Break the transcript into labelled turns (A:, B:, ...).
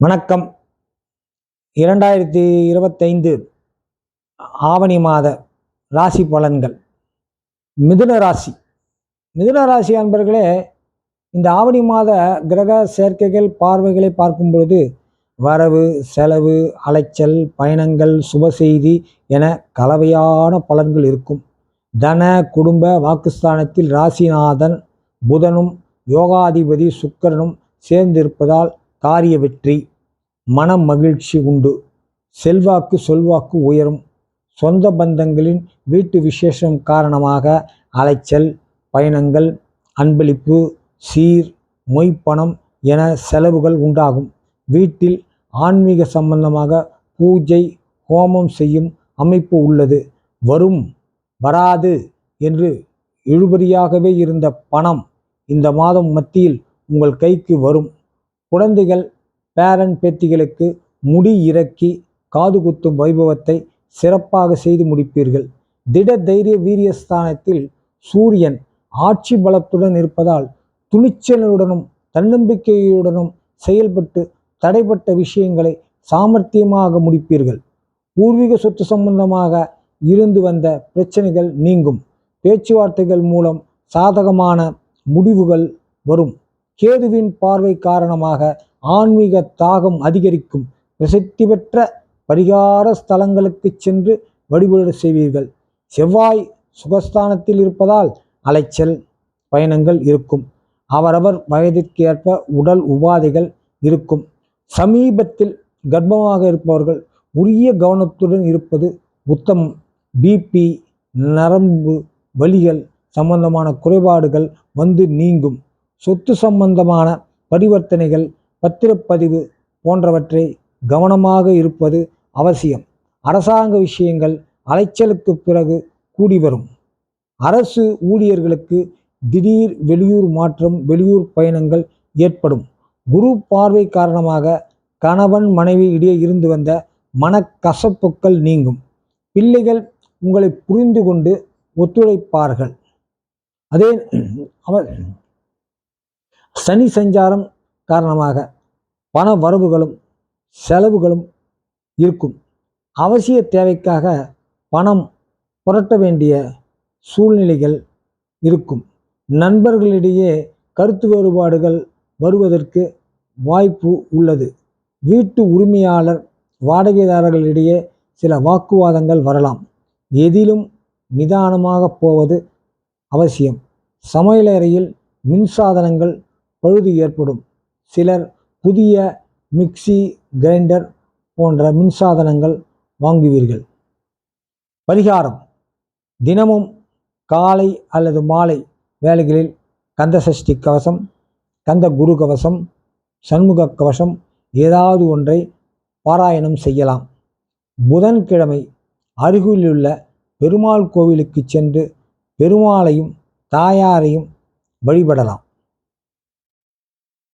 A: வணக்கம். இரண்டாயிரத்தி இருபத்தைந்து ஆவணி மாத ராசி பலன்கள். மிதுன ராசி. மிதுன ராசி அன்பர்களே இந்த ஆவணி மாத கிரக சேர்க்கைகள் பார்வைகளை பார்க்கும் பொழுது வரவு செலவு அலைச்சல் பயணங்கள் சுப செய்தி என கலவையான பலன்கள் இருக்கும். தன குடும்ப வாக்குஸ்தானத்தில் ராசிநாதன் புதனும் யோகாதிபதி சுக்கரனும் சேர்ந்திருப்பதால் காரிய வெற்றி மன மகிழ்ச்சி உண்டு. செல்வாக்கு சொல்வாக்கு உயரும். சொந்த பந்தங்களின் வீட்டு விசேஷம் காரணமாக அலைச்சல் பயணங்கள் அன்பளிப்பு சீர் மொய்ப்பணம் என செலவுகள் உண்டாகும். வீட்டில் ஆன்மீக சம்பந்தமாக பூஜை ஹோமம் செய்யும் அமைப்பு உள்ளது. வரும் வராது என்று இழுபறியாகவே இருந்த பணம் இந்த மாதம் மத்தியில் உங்கள் கைக்கு வரும். குழந்தைகள் பேரன் பேத்திகளுக்கு முடி இறக்கி காது குத்தும் வைபவத்தை சிறப்பாக செய்து முடிப்பீர்கள். திட தைரிய வீரியஸ்தானத்தில் சூரியன் ஆட்சி பலத்துடன் இருப்பதால் துணிச்சலுடனும் தன்னம்பிக்கையுடனும் செயல்பட்டு தடைப்பட்ட விஷயங்களை சாமர்த்தியமாக முடிப்பீர்கள். பூர்வீக சொத்து சம்பந்தமாக இருந்து வந்த பிரச்சனைகள் நீங்கும். பேச்சுவார்த்தைகள் மூலம் சாதகமான முடிவுகள் வரும். கேதுவின் பார்வை காரணமாக ஆன்மீக தாகம் அதிகரிக்கும். பிரசித்தி பெற்ற பரிகார ஸ்தலங்களுக்கு சென்று வழிபாடு செய்வீர்கள். செவ்வாய் சுகஸ்தானத்தில் இருப்பதால் அலைச்சல் பயணங்கள் இருக்கும். அவரவர் வயதிற்கு ஏற்ப உடல் உபாதைகள் இருக்கும். சமீபத்தில் கர்ப்பமாக இருப்பவர்கள் உரிய கவனத்துடன் இருப்பது உத்தமம். பிபி நரம்பு வலிகள் சம்பந்தமான குறைபாடுகள் வந்து நீங்கும். சொத்து சம்பந்தமான பரிவர்த்தனைகள் பத்திரப்பதிவு போன்றவற்றை கவனமாக இருப்பது அவசியம். அரசாங்க விஷயங்கள் அலைச்சலுக்கு பிறகு கூடி வரும் அரசு ஊழியர்களுக்கு திடீர் வெளியூர் மாற்றம் வெளியூர் பயணங்கள் ஏற்படும். குரு பார்வை காரணமாக கணவன் மனைவி இடையே இருந்து வந்த மனக்கசப்புக்கள் நீங்கும். பிள்ளைகள் உங்களை புரிந்து கொண்டு ஒத்துழைப்பார்கள். அதே அவர் சனி சஞ்சாரம் காரணமாக பண வரவுகளும் செலவுகளும் இருக்கும். அவசிய தேவைக்காக பணம் புரட்ட வேண்டிய சூழ்நிலைகள் இருக்கும். நண்பர்களிடையே கருத்து வேறுபாடுகள் வருவதற்கு வாய்ப்பு உள்ளது. வீட்டு உரிமையாளர் வாடகைதாரர்களிடையே சில வாக்குவாதங்கள் வரலாம். எதிலும் நிதானமாக போவது அவசியம். சமையலறையில் மின்சாதனங்கள் பழுது ஏற்படும். சிலர் புதிய மிக்சி கிரைண்டர் போன்ற மின்சாதனங்கள் வாங்குவீர்கள். பரிகாரம். தினமும் காலை அல்லது மாலை வேலைகளில் கந்த சஷ்டி கவசம் கந்த குரு கவசம் சண்முக கவசம் ஏதாவது ஒன்றை பாராயணம் செய்யலாம். புதன்கிழமை அருகிலுள்ள பெருமாள் கோவிலுக்கு சென்று பெருமாளையும் தாயாரையும் வழிபடலாம்.